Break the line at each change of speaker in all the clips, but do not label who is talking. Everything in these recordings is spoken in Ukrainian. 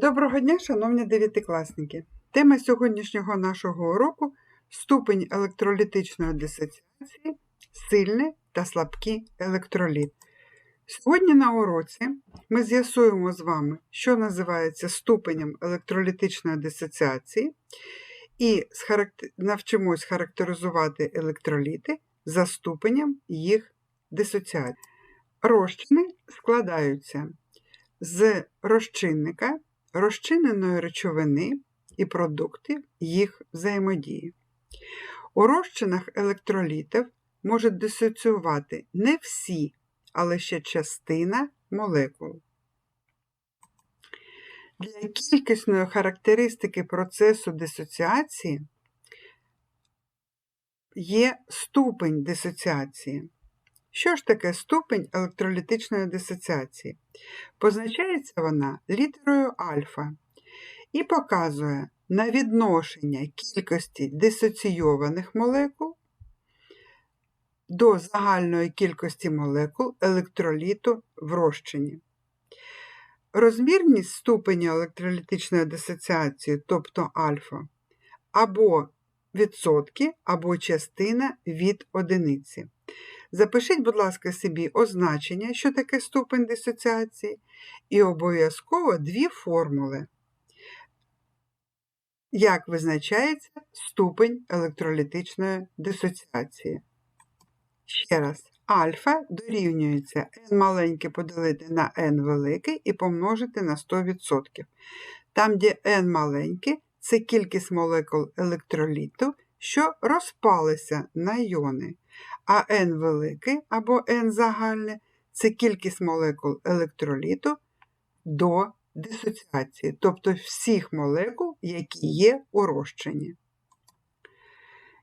Доброго дня, шановні дев'ятикласники! Тема сьогоднішнього нашого уроку ступень електролітичної дисоціації, сильний та слабкий електроліт. Сьогодні на уроці ми з'ясуємо з вами, що називається ступенем електролітичної дисоціації, і навчимось характеризувати електроліти за ступенем їх дисоціації. Розчини складаються з розчинника, розчиненої речовини і продуктів їх взаємодії. У розчинах електролітів можуть дисоціювати не всі, але ще частина молекул. Для кількісної характеристики процесу дисоціації є ступень дисоціації. Що ж таке ступень електролітичної дисоціації? Позначається вона літерою альфа і показує на відношення кількості дисоційованих молекул до загальної кількості молекул електроліту в розчині. Розмірність ступеня електролітичної дисоціації, тобто альфа, або відсотки, або частина від одиниці. Запишіть, будь ласка, собі означення, що таке ступень дисоціації, і обов'язково дві формули. Як визначається ступень електролітичної дисоціації? Ще раз, альфа дорівнюється n маленьке поділити на n велике і помножити на 100%. Там, де n маленьке, це кількість молекул електроліту, що розпалися на іони, а n велике або n загальне це кількість молекул електроліту до дисоціації, тобто всіх молекул, які є у розчині.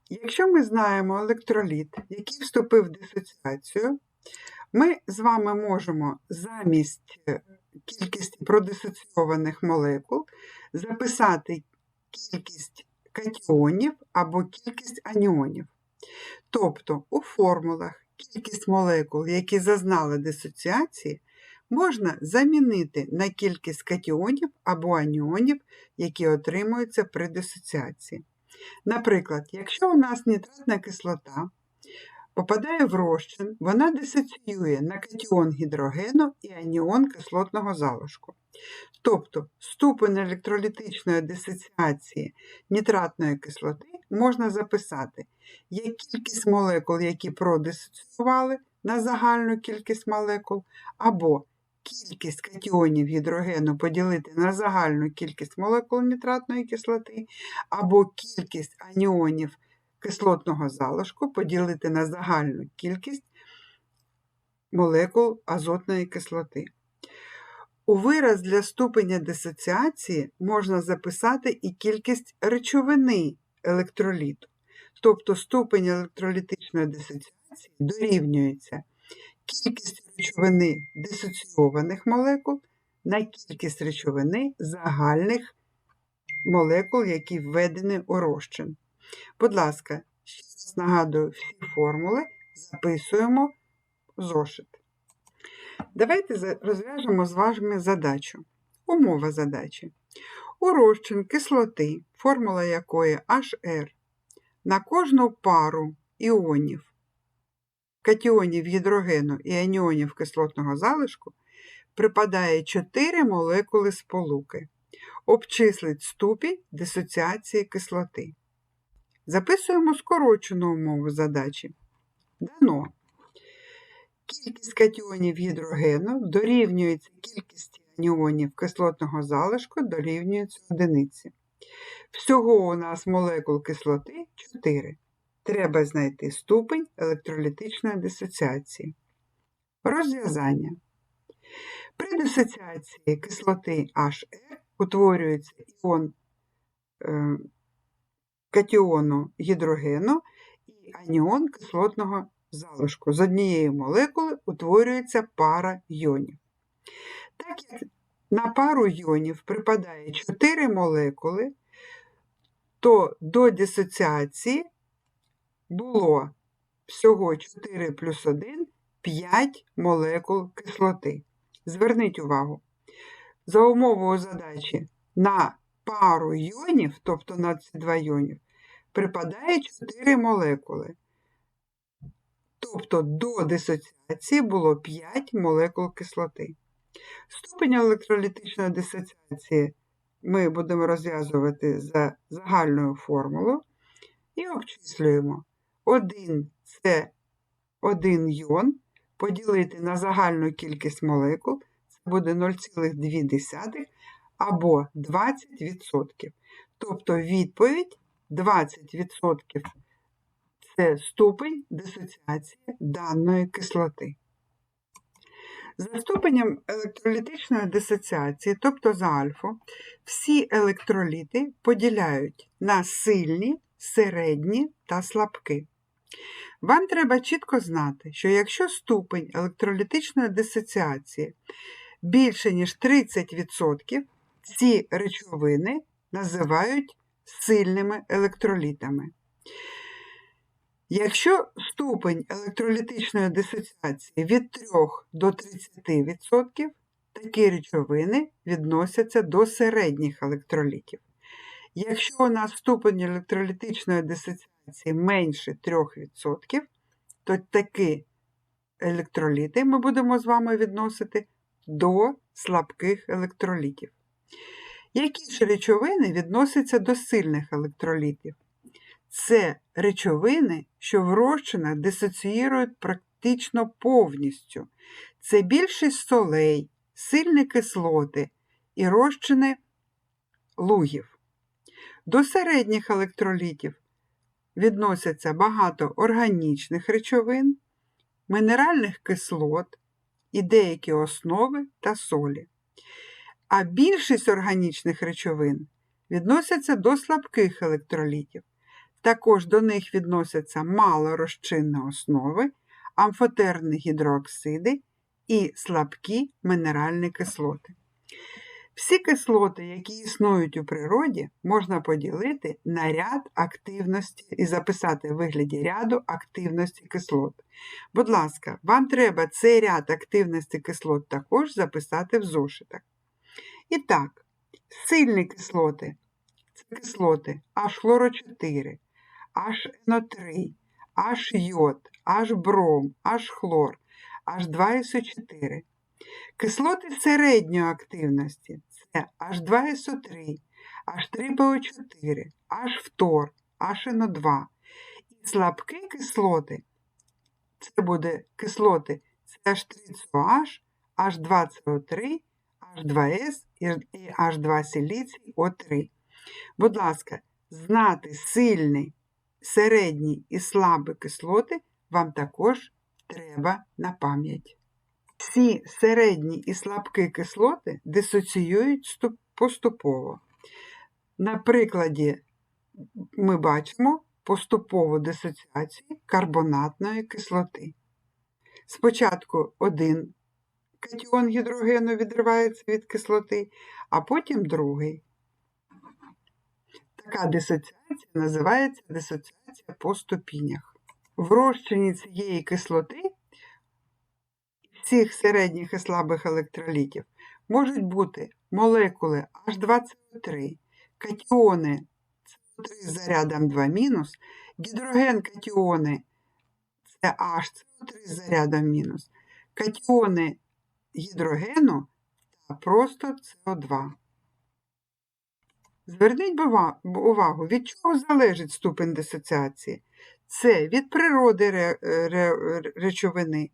Якщо ми знаємо електроліт, який вступив в дисоціацію, ми з вами можемо замість кількості продисоційованих молекул записати кількість катіонів або кількість аніонів. Тобто у формулах кількість молекул, які зазнали дисоціації, можна замінити на кількість катіонів або аніонів, які отримуються при дисоціації. Наприклад, якщо у нас нітратна кислота попадає в розчин, вона дисоціює на катіон гідрогену і аніон кислотного залишку. Тобто ступень електролітичної дисоціації нітратної кислоти можна записати як кількість молекул, які продисоціювали на загальну кількість молекул, або кількість катіонів гідрогену поділити на загальну кількість молекул нітратної кислоти, або кількість аніонів кислотного залишку поділити на загальну кількість молекул азотної кислоти. У вираз для ступеня дисоціації можна записати і кількість речовини електроліту. Тобто ступень електролітичної дисоціації дорівнюється кількість речовини дисоційованих молекул на кількість речовини загальних молекул, які введені у розчин. Будь ласка, ще раз нагадую всі формули, записуємо зошит. Давайте розв'яжемо з вами задачу. Умова задачі. У розчин кислоти, формула якої HR, на кожну пару іонів, катіонів гідрогену і аніонів кислотного залишку припадає 4 молекули сполуки. Обчислить ступінь дисоціації кислоти. Записуємо скорочену умову задачі. Дано. Кількість катіонів гідрогену дорівнюється кількості аніонів кислотного залишку дорівнюється одиниці. Всього у нас молекул кислоти 4. Треба знайти ступень електролітичної дисоціації. Розв'язання. При дисоціації кислоти HR утворюється іон е, катіону гідрогену і аніон кислотного залишку. З однієї молекули утворюється пара йонів. Так як на пару йонів припадає 4 молекули, то до дисоціації було всього 4 плюс 1 5 молекул кислоти. Зверніть увагу, за умовою задачі на пару йонів, тобто на ці два йонів, припадає 4 молекули. Тобто до дисоціації було 5 молекул кислоти. Ступень електролітичної дисоціації ми будемо розв'язувати за загальною формулою і обчислюємо. 1 це 1 йон поділити на загальну кількість молекул, це буде 0,2 або 20%. Тобто відповідь 20% це ступень дисоціації даної кислоти. За ступенем електролітичної дисоціації, тобто за альфу, всі електроліти поділяють на сильні, середні та слабкі. Вам треба чітко знати, що якщо ступень електролітичної дисоціації більше, ніж 30%, ці речовини називають сильними електролітами. Якщо ступень електролітичної дисоціації від 3 до 30%, такі речовини відносяться до середніх електролітів. Якщо у нас ступень електролітичної дисоціації менше 3%, то такі електроліти ми будемо з вами відносити до слабких електролітів. Які ж речовини відносяться до сильних електролітів? Це речовини, що в дисоціюють практично повністю. Це більшість солей, сильні кислоти і розчини лугів. До середніх електролітів відносяться багато органічних речовин, мінеральних кислот і деякі основи та солі. А більшість органічних речовин відносяться до слабких електролітів. Також до них відносяться малорозчинні основи, амфотерні гідрооксиди і слабкі мінеральні кислоти. Всі кислоти, які існують у природі, можна поділити на ряд активності і записати в вигляді ряду активності кислот. Будь ласка, вам треба цей ряд активності кислот також записати в зошитах. І так, сильні кислоти це кислоти H-хлоро4, HNO3, H-йод, H-бром, H-хлор, H2SO4. Кислоти середньої активності це H2SO3, H3PO4, H-фтор, HNO2. І слабкі кислоти це буде кислоти CH3COH, H2CO3, H2S і H2 силіцій О3. Будь ласка, знати сильні, середні і слабі кислоти вам також треба на пам'ять. Всі середні і слабкі кислоти дисоціюють поступово. На прикладі ми бачимо поступову дисоціацію карбонатної кислоти. Спочатку один катіон гідрогену відривається від кислоти, а потім другий. Така дисоціація називається дисоціація по ступінях. В розчині цієї кислоти цих середніх і слабих електролітів можуть бути молекули H2CO3, катіони СО3 з зарядом 2 гідроген катіони це HCO3 з зарядом мінус, катіони гідрогену та просто СО2. Зверніть увагу, від чого залежить ступень дисоціації. Це від природи речовини,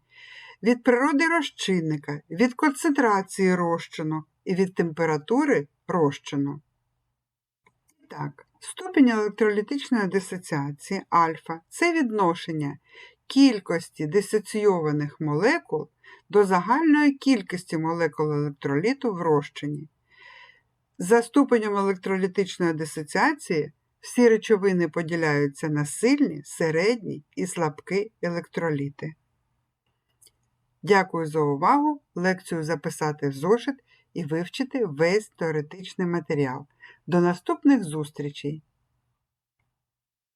від природи розчинника, від концентрації розчину і від температури розчину. Так, ступінь електролітичної дисоціації альфа це відношення кількості дисоційованих молекул до загальної кількості молекул електроліту в розчині. За ступенем електролітичної дисоціації всі речовини поділяються на сильні, середні і слабкі електроліти. Дякую за увагу! Лекцію записати в зошит і вивчити весь теоретичний матеріал. До наступних зустрічей!